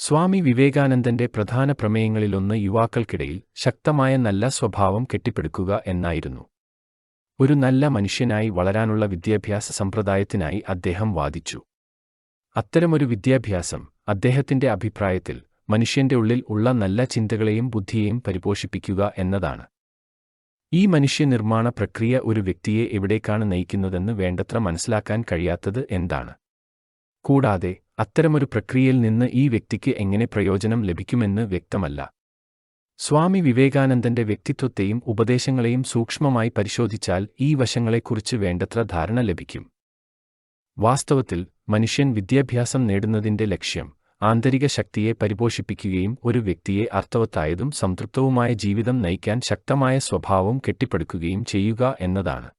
സ്വാമി വിവേകാനന്ദന്റെ പ്രധാന പ്രമേയങ്ങളിലൊന്ന് യുവാക്കൾക്കിടയിൽ ശക്തമായ നല്ല സ്വഭാവം കെട്ടിപ്പടുക്കുക എന്നായിരുന്നു. ഒരു നല്ല മനുഷ്യനായി വളരാനുള്ള വിദ്യാഭ്യാസ സമ്പ്രദായത്തിനായി അദ്ദേഹം വാദിച്ചു. അത്തരമൊരു വിദ്യാഭ്യാസം അദ്ദേഹത്തിന്റെ അഭിപ്രായത്തിൽ മനുഷ്യന്റെ ഉള്ളിൽ ഉള്ള നല്ല ചിന്തകളെയും ബുദ്ധിയെയും പരിപോഷിപ്പിക്കുക എന്നതാണ്. ഈ മനുഷ്യനിർമ്മാണ പ്രക്രിയ ഒരു വ്യക്തിയെ എവിടേക്കാണ് നയിക്കുന്നതെന്ന് വേണ്ടത്ര മനസ്സിലാക്കാൻ കഴിയാത്തത് എന്താണ്? കൂടാതെ അത്തരമൊരു പ്രക്രിയയിൽ നിന്ന് ഈ വ്യക്തിക്ക് എങ്ങനെ പ്രയോജനം ലഭിക്കുമെന്ന് വ്യക്തമല്ല. സ്വാമി വിവേകാനന്ദന്റെ വ്യക്തിത്വത്തെയും ഉപദേശങ്ങളെയും സൂക്ഷ്മമായി പരിശോധിച്ചാൽ ഈ വശങ്ങളെക്കുറിച്ച് വേണ്ടത്ര ധാരണ ലഭിക്കും. വാസ്തവത്തിൽ മനുഷ്യൻ വിദ്യാഭ്യാസം നേടുന്നതിന്റെ ലക്ഷ്യം ആന്തരിക ശക്തിയെ പരിപോഷിപ്പിക്കുകയും ഒരു വ്യക്തിയെ അർത്ഥവത്തായതും സംതൃപ്തവുമായ ജീവിതം നയിക്കാൻ ശക്തമായ സ്വഭാവം കെട്ടിപ്പടുക്കുകയും ചെയ്യുക എന്നതാണ്.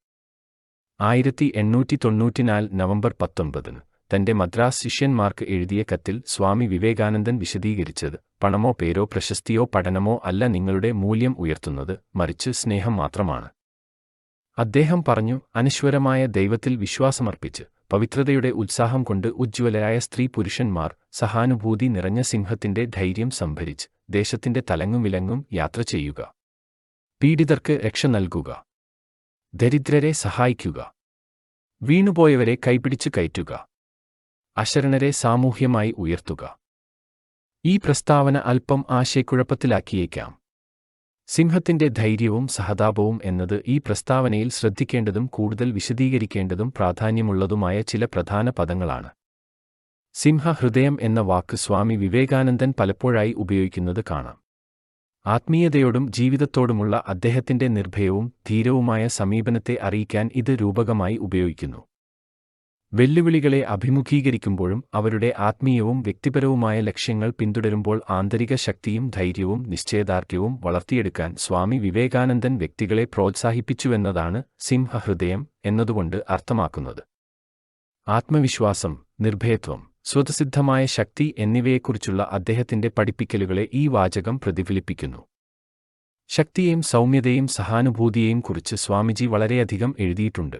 ആയിരത്തി എണ്ണൂറ്റി തൊണ്ണൂറ്റിനാല് നവംബർ പത്തൊമ്പതിന് തന്റെ മദ്രാസ് ശിഷ്യന്മാർക്ക് എഴുതിയ കത്തിൽ സ്വാമി വിവേകാനന്ദൻ വിശദീകരിച്ചത് പണമോ പേരോ പ്രശസ്തിയോ പഠനമോ അല്ല നിങ്ങളുടെ മൂല്യം ഉയർത്തുന്നത് മറിച്ച് സ്നേഹം മാത്രമാണ്. അദ്ദേഹം പറഞ്ഞു അനശ്വരമായ ദൈവത്തിൽ വിശ്വാസമർപ്പിച്ച് പവിത്രതയുടെ ഉത്സാഹം കൊണ്ട് ഉജ്ജ്വലരായ സ്ത്രീ പുരുഷന്മാർ സഹാനുഭൂതി നിറഞ്ഞ സിംഹത്തിന്റെ ധൈര്യം സംഭരിച്ച് ദേശത്തിന്റെ തലങ്ങും വിലങ്ങും യാത്ര ചെയ്യുക. പീഡിതർക്ക് രക്ഷ നൽകുക. ദരിദ്രരെ സഹായിക്കുക. വീണുപോയവരെ കൈപിടിച്ച് കയറ്റുക. അശരണരെ സാമൂഹ്യമായി ഉയർത്തുക. ഈ പ്രസ്താവന അല്പം ആശയക്കുഴപ്പത്തിലാക്കിയേക്കാം. സിംഹത്തിന്റെ ധൈര്യവും സഹതാപവും എന്നത് ഈ പ്രസ്താവനയിൽ ശ്രദ്ധിക്കേണ്ടതും കൂടുതൽ വിശദീകരിക്കേണ്ടതും പ്രാധാന്യമുള്ളതുമായ ചില പ്രധാന പദങ്ങളാണ്. സിംഹഹൃദയം എന്ന വാക്ക് സ്വാമി വിവേകാനന്ദൻ പലപ്പോഴായി ഉപയോഗിക്കുന്നത് കാണാം. ആത്മീയതയോടും ജീവിതത്തോടുമുള്ള അദ്ദേഹത്തിന്റെ നിർഭയവും ധീരവുമായ സമീപനത്തെ അറിയിക്കാൻ ഇത് രൂപകമായി ഉപയോഗിക്കുന്നു. വെല്ലുവിളികളെ അഭിമുഖീകരിക്കുമ്പോഴും അവരുടെ ആത്മീയവും വ്യക്തിപരവുമായ ലക്ഷ്യങ്ങൾ പിന്തുടരുമ്പോൾ ആന്തരിക ശക്തിയും ധൈര്യവും നിശ്ചയദാർഢ്യവും വളർത്തിയെടുക്കാൻ സ്വാമി വിവേകാനന്ദൻ വ്യക്തികളെ പ്രോത്സാഹിപ്പിച്ചുവെന്നതാണ് സിംഹഹൃദയം എന്നതുകൊണ്ട് അർത്ഥമാക്കുന്നത്. ആത്മവിശ്വാസം നിർഭയത്വം സ്വതസിദ്ധമായ ശക്തി എന്നിവയെക്കുറിച്ചുള്ള അദ്ദേഹത്തിന്റെ പഠിപ്പിക്കലുകളെ ഈ വാചകം പ്രതിഫലിപ്പിക്കുന്നു. ശക്തിയെയും സൗമ്യതയും സഹാനുഭൂതിയെയും കുറിച്ച് സ്വാമിജി വളരെയധികം എഴുതിയിട്ടുണ്ട്.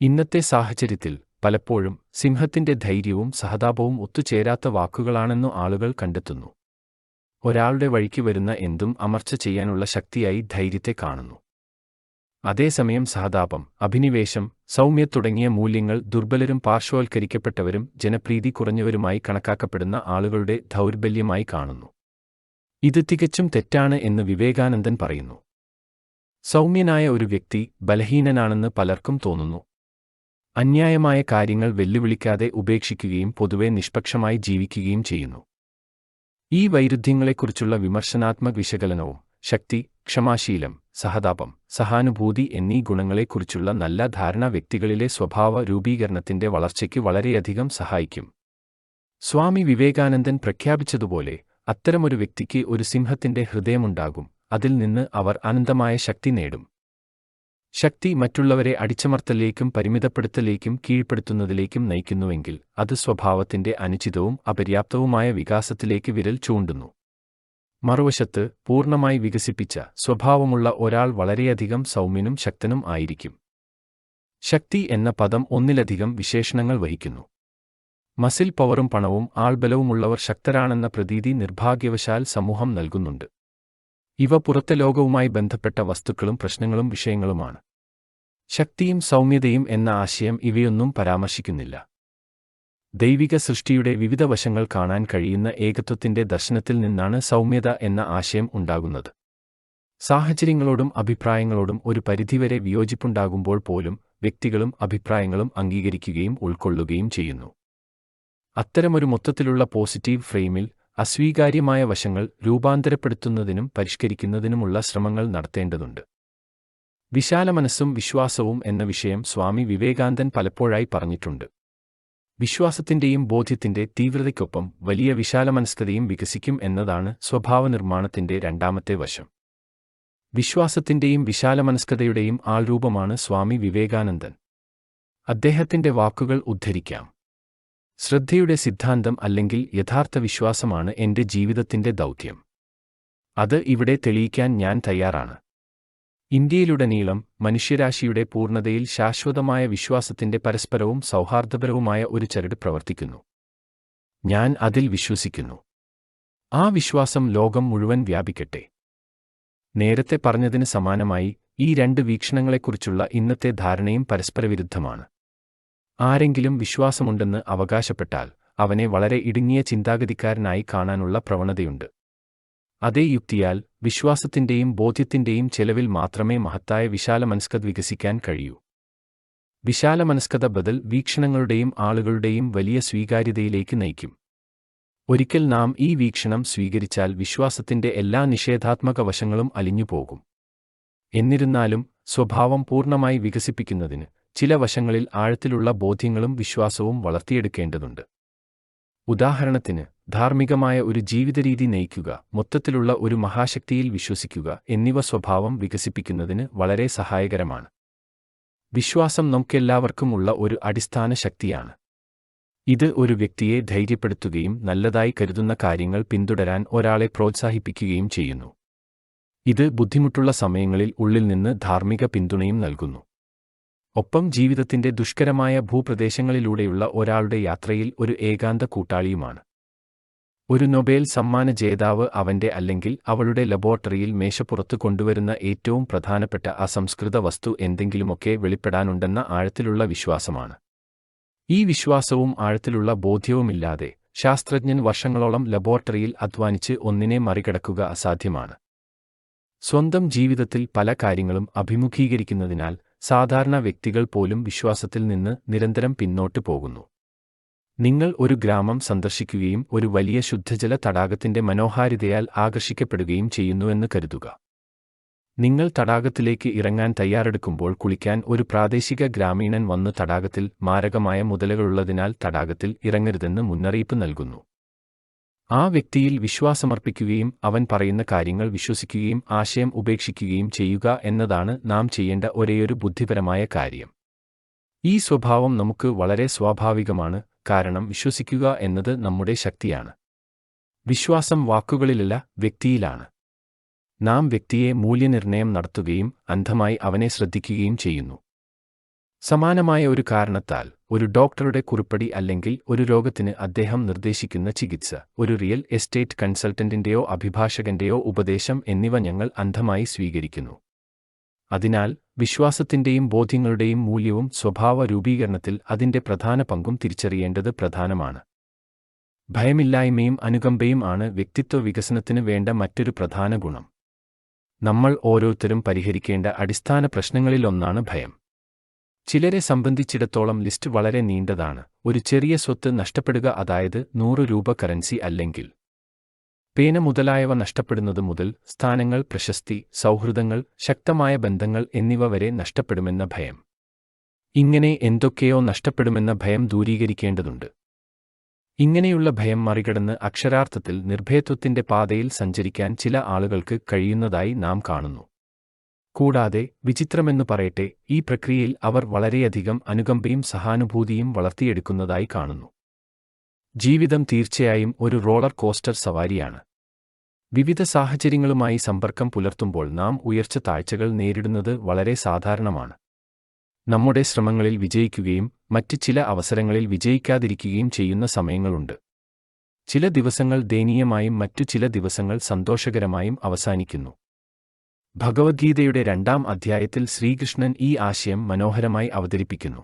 ഇന്നത്തെ സാഹചര്യത്തിൽ പലപ്പോഴും സിംഹത്തിന്റെ ധൈര്യവും സഹതാപവും ഒത്തുചേരാത്ത വാക്കുകളാണെന്നു ആളുകൾ കണ്ടെത്തുന്നു. ഒരാളുടെ വഴിക്ക് വരുന്ന എന്തും അമർച്ച ചെയ്യാനുള്ള ശക്തിയായി ധൈര്യത്തെ കാണുന്നു. അതേസമയം സഹതാപം അഭിനിവേശം സൗമ്യ തുടങ്ങിയ മൂല്യങ്ങൾ ദുർബലരും പാർശ്വവൽക്കരിക്കപ്പെട്ടവരും ജനപ്രീതി കുറഞ്ഞവരുമായി കണക്കാക്കപ്പെടുന്ന ആളുകളുടെ ദൗർബല്യമായി കാണുന്നു. ഇത് തികച്ചും തെറ്റാണ് എന്ന് വിവേകാനന്ദൻ പറയുന്നു. സൗമ്യനായ ഒരു വ്യക്തി ബലഹീനനാണെന്ന് പലർക്കും തോന്നുന്നു. അന്യായമായ കാര്യങ്ങൾ വെല്ലുവിളിക്കാതെ ഉപേക്ഷിക്കുകയും പൊതുവെ നിഷ്പക്ഷമായി ജീവിക്കുകയും ചെയ്യുന്നു. ഈ വൈരുദ്ധ്യങ്ങളെക്കുറിച്ചുള്ള വിമർശനാത്മക വിശകലനവും ശക്തി ക്ഷമാശീലം സഹതാപം സഹാനുഭൂതി എന്നീ ഗുണങ്ങളെക്കുറിച്ചുള്ള നല്ല ധാരണ വ്യക്തികളിലെ സ്വഭാവ രൂപീകരണത്തിന്റെ വളർച്ചയ്ക്ക് വളരെയധികം സഹായിക്കും. സ്വാമി വിവേകാനന്ദൻ പ്രഖ്യാപിച്ചതുപോലെ അത്തരമൊരു വ്യക്തിക്ക് ഒരു സിംഹത്തിന്റെ ഹൃദയമുണ്ടാകും അതിൽ നിന്ന് അവർ അനന്തമായ ശക്തി നേടും. ശക്തി മറ്റുള്ളവരെ അടിച്ചമർത്തലേക്കും പരിമിതപ്പെടുത്തലേക്കും കീഴ്പ്പെടുത്തുന്നതിലേക്കും നയിക്കുന്നുവെങ്കിൽ അത് സ്വഭാവത്തിന്റെ അനുചിതവും അപര്യാപ്തവുമായ വികാസത്തിലേക്ക് വിരൽ ചൂണ്ടുന്നു. മറുവശത്ത് പൂർണമായി വികസിപ്പിച്ച സ്വഭാവമുള്ള ഒരാൾ വളരെയധികം സൗമ്യനും ശക്തനും ആയിരിക്കും. ശക്തി എന്ന പദം ഒന്നിലധികം വിശേഷണങ്ങൾ വഹിക്കുന്നു. മസിൽ പവറും പണവും ആൾബലവുമുള്ളവർ ശക്തരാണെന്ന പ്രതീതി നിർഭാഗ്യവശാൽ സമൂഹം നൽകുന്നുണ്ട്. ഇവ പുറത്തെ ലോകവുമായി ബന്ധപ്പെട്ട വസ്തുക്കളും പ്രശ്നങ്ങളും വിഷയങ്ങളുമാണ്. ശക്തിയും സൗമ്യതയും എന്ന ആശയം ഇവയൊന്നും പരാമർശിക്കുന്നില്ല. ദൈവിക സൃഷ്ടിയുടെ വിവിധ വശങ്ങൾ കാണാൻ കഴിയുന്ന ഏകത്വത്തിന്റെ ദർശനത്തിൽ നിന്നാണ് സൗമ്യത എന്ന ആശയം ഉണ്ടാകുന്നത്. സാഹചര്യങ്ങളോടും അഭിപ്രായങ്ങളോടും ഒരു പരിധിവരെ വിയോജിപ്പുണ്ടാകുമ്പോൾ പോലും വ്യക്തികളും അഭിപ്രായങ്ങളും അംഗീകരിക്കുകയും ഉൾക്കൊള്ളുകയും ചെയ്യുന്നു. അത്തരമൊരു മൊത്തത്തിലുള്ള പോസിറ്റീവ് ഫ്രെയിമിൽ അസ്വീകാര്യമായ വശങ്ങൾ രൂപാന്തരപ്പെടുത്തുന്നതിനും പരിഷ്കരിക്കുന്നതിനുമുള്ള ശ്രമങ്ങൾ നടത്തേണ്ടതുണ്ട്. വിശാലമനസ്സും വിശ്വാസവും എന്ന വിഷയം സ്വാമി വിവേകാനന്ദൻ പലപ്പോഴായി പറഞ്ഞിട്ടുണ്ട്. വിശ്വാസത്തിന്റെയും ബോധ്യത്തിന്റെ തീവ്രതയ്ക്കൊപ്പം വലിയ വിശാലമനസ്കതയും വികസിക്കും എന്നതാണ് സ്വഭാവനിർമ്മാണത്തിന്റെ രണ്ടാമത്തെ വശം. വിശ്വാസത്തിന്റെയും വിശാലമനസ്കതയുടെയും ആൾരൂപമാണ് സ്വാമി വിവേകാനന്ദൻ. അദ്ദേഹത്തിന്റെ വാക്കുകൾ ഉദ്ധരിക്കാം. ശ്രദ്ധയുടെ സിദ്ധാന്തം അല്ലെങ്കിൽ യഥാർത്ഥ വിശ്വാസമാണ് എന്റെ ജീവിതത്തിന്റെ ദൗത്യം. അത് ഇവിടെ തെളിയിക്കാൻ ഞാൻ തയ്യാറാണ്. ഇന്ത്യയിലുടനീളം മനുഷ്യരാശിയുടെ പൂർണതയിൽ ശാശ്വതമായ വിശ്വാസത്തിന്റെ പരസ്പരവും സൗഹാർദ്ദപരവുമായ ഒരു ചരട് പ്രവർത്തിക്കുന്നു. ഞാൻ അതിൽ വിശ്വസിക്കുന്നു. ആ വിശ്വാസം ലോകം മുഴുവൻ വ്യാപിക്കട്ടെ. നേരത്തെ പറഞ്ഞതിന് സമാനമായി ഈ രണ്ട് വീക്ഷണങ്ങളെക്കുറിച്ചുള്ള ഇന്നത്തെ ധാരണയും പരസ്പരവിരുദ്ധമാണ്. ആരെങ്കിലും വിശ്വാസമുണ്ടെന്ന് അവകാശപ്പെട്ടാൽ അവനെ വളരെ ഇടുങ്ങിയ ചിന്താഗതിക്കാരനായി കാണാനുള്ള പ്രവണതയുണ്ട്. അതേ യുക്തിയാൽ വിശ്വാസത്തിന്റെയും ബോധ്യത്തിന്റെയും ചെലവിൽ മാത്രമേ മഹത്തായ വിശാലമനസ്കത വികസിക്കാൻ കഴിയൂ. വിശാലമനസ്കത ബദൽ വീക്ഷണങ്ങളുടെയും ആളുകളുടെയും വലിയ സ്വീകാര്യതയിലേക്ക് നയിക്കും. ഒരിക്കൽ നാം ഈ വീക്ഷണം സ്വീകരിച്ചാൽ വിശ്വാസത്തിന്റെ എല്ലാ നിഷേധാത്മക വശങ്ങളും അലിഞ്ഞുപോകും. എന്നിരുന്നാലും സ്വഭാവം പൂർണമായി വികസിപ്പിക്കുന്നതിന് ചില വശങ്ങളിൽ ആഴത്തിലുള്ള ബോധ്യങ്ങളും വിശ്വാസവും വളർത്തിയെടുക്കേണ്ടതുണ്ട്. ഉദാഹരണത്തിന് ധാർമ്മികമായ ഒരു ജീവിതരീതി നയിക്കുക മൊത്തത്തിലുള്ള ഒരു മഹാശക്തിയിൽ വിശ്വസിക്കുക എന്നിവ സ്വഭാവം വികസിപ്പിക്കുന്നതിന് വളരെ സഹായകരമാണ്. വിശ്വാസം നമുക്കെല്ലാവർക്കും ഉള്ള ഒരു അടിസ്ഥാന ശക്തിയാണ്. ഇത് ഒരു വ്യക്തിയെ ധൈര്യപ്പെടുത്തുകയും നല്ലതായി കരുതുന്ന കാര്യങ്ങൾ പിന്തുടരാൻ ഒരാളെ പ്രോത്സാഹിപ്പിക്കുകയും ചെയ്യുന്നു. ഇത് ബുദ്ധിമുട്ടുള്ള സമയങ്ങളിൽ ഉള്ളിൽ നിന്ന് ധാർമ്മിക പിന്തുണയും നൽകുന്നു. ഒപ്പം ജീവിതത്തിന്റെ ദുഷ്കരമായ ഭൂപ്രദേശങ്ങളിലൂടെയുള്ള ഒരാളുടെ യാത്രയിൽ ഒരു ഏകാന്ത കൂട്ടാളിയുമാണ്. ഒരു നൊബേൽ സമ്മാന ജേതാവ് അവന്റെ അല്ലെങ്കിൽ അവളുടെ ലബോറട്ടറിയിൽ മേശപ്പുറത്ത് കൊണ്ടുവരുന്ന ഏറ്റവും പ്രധാനപ്പെട്ട അസംസ്കൃത വസ്തു എന്തെങ്കിലുമൊക്കെ വെളിപ്പെടാനുണ്ടെന്ന ആഴത്തിലുള്ള വിശ്വാസമാണ്. ഈ വിശ്വാസവും ആഴത്തിലുള്ള ബോധ്യവുമില്ലാതെ ശാസ്ത്രജ്ഞൻ വർഷങ്ങളോളം ലബോറട്ടറിയിൽ അധ്വാനിച്ച് ഒന്നിനെ മറികടക്കുക അസാധ്യമാണ്. സ്വന്തം ജീവിതത്തിൽ പല കാര്യങ്ങളും അഭിമുഖീകരിക്കുന്നതിനാൽ സാധാരണ വ്യക്തികൾ പോലും വിശ്വാസത്തിൽ നിന്ന് നിരന്തരം പിന്നോട്ട് പോകുന്നു. നിങ്ങൾ ഒരു ഗ്രാമം സന്ദർശിക്കുകയും ഒരു വലിയ ശുദ്ധജല തടാകത്തിന്റെ മനോഹാരിതയാൽ ആകർഷിക്കപ്പെടുകയും ചെയ്യുന്നുവെന്ന് കരുതുക. നിങ്ങൾ തടാകത്തിലേക്ക് ഇറങ്ങാൻ തയ്യാറെടുക്കുമ്പോൾ കുളിക്കാൻ ഒരു പ്രാദേശിക ഗ്രാമീണൻ വന്ന് തടാകത്തിൽ മാരകമായ മുതലകളുള്ളതിനാൽ തടാകത്തിൽ ഇറങ്ങരുതെന്ന് മുന്നറിയിപ്പ് നൽകുന്നു. ആ വ്യക്തിയിൽ വിശ്വാസമർപ്പിക്കുകയും അവൻ പറയുന്ന കാര്യങ്ങൾ വിശ്വസിക്കുകയും ആശയം ഉപേക്ഷിക്കുകയും ചെയ്യുക എന്നതാണ് നാം ചെയ്യേണ്ട ഒരേയൊരു ബുദ്ധിപരമായ കാര്യം. ഈ സ്വഭാവം നമുക്ക് വളരെ സ്വാഭാവികമാണ് കാരണം വിശ്വസിക്കുക എന്നത് നമ്മുടെ ശക്തിയാണ്. വിശ്വാസം വാക്കുകളിലല്ല വ്യക്തിയിലാണ്. നാം വ്യക്തിയെ മൂല്യനിർണയം നടത്തുകയും അന്ധമായി അവനെ ശ്രദ്ധിക്കുകയും ചെയ്യുന്നു. സമാനമായ ഒരു കാരണത്താൽ ഒരു ഡോക്ടറുടെ കുറിപ്പടി അല്ലെങ്കിൽ ഒരു രോഗത്തിന് അദ്ദേഹം നിർദ്ദേശിക്കുന്ന ചികിത്സ ഒരു റിയൽ എസ്റ്റേറ്റ് കൺസൾട്ടന്റിന്റെയോ അഭിഭാഷകന്റെയോ ഉപദേശം എന്നിവ ഞങ്ങൾ അന്ധമായി സ്വീകരിക്കുന്നു. അതിനാൽ വിശ്വാസത്തിന്റെയും ബോധ്യങ്ങളുടെയും മൂല്യവും സ്വഭാവ രൂപീകരണത്തിൽ അതിന്റെ പ്രധാന പങ്കും തിരിച്ചറിയേണ്ടത് പ്രധാനമാണ്. ഭയമില്ലായ്മയും അനുകമ്പയും ആണ് വ്യക്തിത്വ വികസനത്തിന് വേണ്ട മറ്റൊരു പ്രധാന ഗുണം. നമ്മൾ ഓരോരുത്തരും പരിഹരിക്കേണ്ട അടിസ്ഥാന പ്രശ്നങ്ങളിലൊന്നാണ് ഭയം. ചിലരെ സംബന്ധിച്ചിടത്തോളം ലിസ്റ്റ് വളരെ നീണ്ടതാണ്. ഒരു ചെറിയ സ്വത്ത് നഷ്ടപ്പെടുക അതായത് നൂറ് രൂപ കറൻസി അല്ലെങ്കിൽ പേന മുതലായവ നഷ്ടപ്പെടുന്നത് മുതൽ സ്ഥാനങ്ങൾ പ്രശസ്തി സൗഹൃദങ്ങൾ ശക്തമായ ബന്ധങ്ങൾ എന്നിവ വരെ നഷ്ടപ്പെടുമെന്ന ഭയം. ഇങ്ങനെ എന്തൊക്കെയോ നഷ്ടപ്പെടുമെന്ന ഭയം ദൂരീകരിക്കേണ്ടതുണ്ട്. ഇങ്ങനെയുള്ള ഭയം മറികടന്ന് അക്ഷരാർത്ഥത്തിൽ നിർഭയത്വത്തിന്റെ പാതയിൽ സഞ്ചരിക്കാൻ ചില ആളുകൾക്ക് കഴിയുന്നതായി നാം കാണുന്നു. കൂടാതെ വിചിത്രമെന്നു പറയട്ടെ ഈ പ്രക്രിയയിൽ അവർ വളരെയധികം അനുകമ്പയും സഹാനുഭൂതിയും വളർത്തിയെടുക്കുന്നതായി കാണുന്നു. ജീവിതം തീർച്ചയായും ഒരു റോളർ കോസ്റ്റർ സവാരിയാണ്. വിവിധ സാഹചര്യങ്ങളുമായി സമ്പർക്കം പുലർത്തുമ്പോൾ നാം ഉയർച്ച താഴ്ചകൾ നേരിടുന്നത് വളരെ സാധാരണമാണ്. നമ്മുടെ ശ്രമങ്ങളിൽ വിജയിക്കുകയും മറ്റ് ചില അവസരങ്ങളിൽ വിജയിക്കാതിരിക്കുകയും ചെയ്യുന്ന സമയങ്ങളുണ്ട്. ചില ദിവസങ്ങൾ ദയനീയമായും മറ്റു ചില ദിവസങ്ങൾ സന്തോഷകരമായും അവസാനിക്കുന്നു. ഭഗവത്ഗീതയുടെ രണ്ടാം അധ്യായത്തിൽ ശ്രീകൃഷ്ണൻ ഈ ആശയം മനോഹരമായി അവതരിപ്പിക്കുന്നു.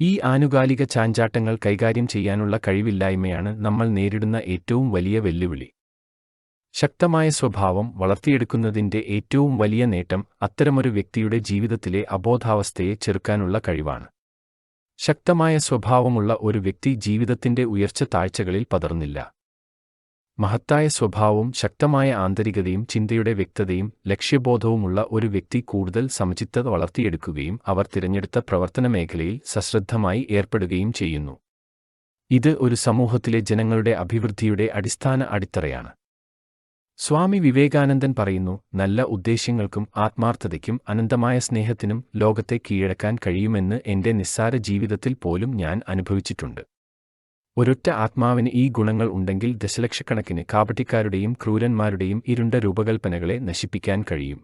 ഈ ആനുകാലിക ചാഞ്ചാട്ടങ്ങൾ കൈകാര്യം ചെയ്യാനുള്ള കഴിവില്ലായ്മയാണ് നമ്മൾ നേരിടുന്ന ഏറ്റവും വലിയ വെല്ലുവിളി. ശക്തമായ സ്വഭാവം വളർത്തിയെടുക്കുന്നതിന്റെ ഏറ്റവും വലിയ നേട്ടം അത്തരമൊരു വ്യക്തിയുടെ ജീവിതത്തിലെ അബോധാവസ്ഥയെ ചെറുക്കാനുള്ള കഴിവാണ്. ശക്തമായ സ്വഭാവമുള്ള ഒരു വ്യക്തി ജീവിതത്തിന്റെ ഉയർച്ച താഴ്ചകളിൽ പതർന്നില്ല മഹത്തായ സ്വഭാവവും ശക്തമായ ആന്തരികതയും ചിന്തയുടെ വ്യക്തതയും ലക്ഷ്യബോധവുമുള്ള ഒരു വ്യക്തി കൂടുതൽ സമചിത്തത വളർത്തിയെടുക്കുകയും അവർ തിരഞ്ഞെടുത്ത പ്രവർത്തന മേഖലയിൽ സശ്രദ്ധമായി ഏർപ്പെടുകയും ചെയ്യുന്നു. ഇത് ഒരു സമൂഹത്തിലെ ജനങ്ങളുടെ അഭിവൃദ്ധിയുടെ അടിസ്ഥാന അടിത്തറയാണ്. സ്വാമി വിവേകാനന്ദൻ പറയുന്നു നല്ല ഉദ്ദേശ്യങ്ങൾക്കും ആത്മാർത്ഥതയ്ക്കും അനന്തമായ സ്നേഹത്തിനും ലോകത്തെ കീഴടക്കാൻ കഴിയുമെന്ന് എന്റെ നിസ്സാര ജീവിതത്തിൽ പോലും ഞാൻ അനുഭവിച്ചിട്ടുണ്ട്. ഒരൊറ്റ ആത്മാവിന് ഈ ഗുണങ്ങൾ ഉണ്ടെങ്കിൽ ദശലക്ഷക്കണക്കിന് കാപട്ടിക്കാരുടെയും ക്രൂരന്മാരുടെയും ഇരുണ്ട രൂപകൽപ്പനകളെ നശിപ്പിക്കാൻ കഴിയും.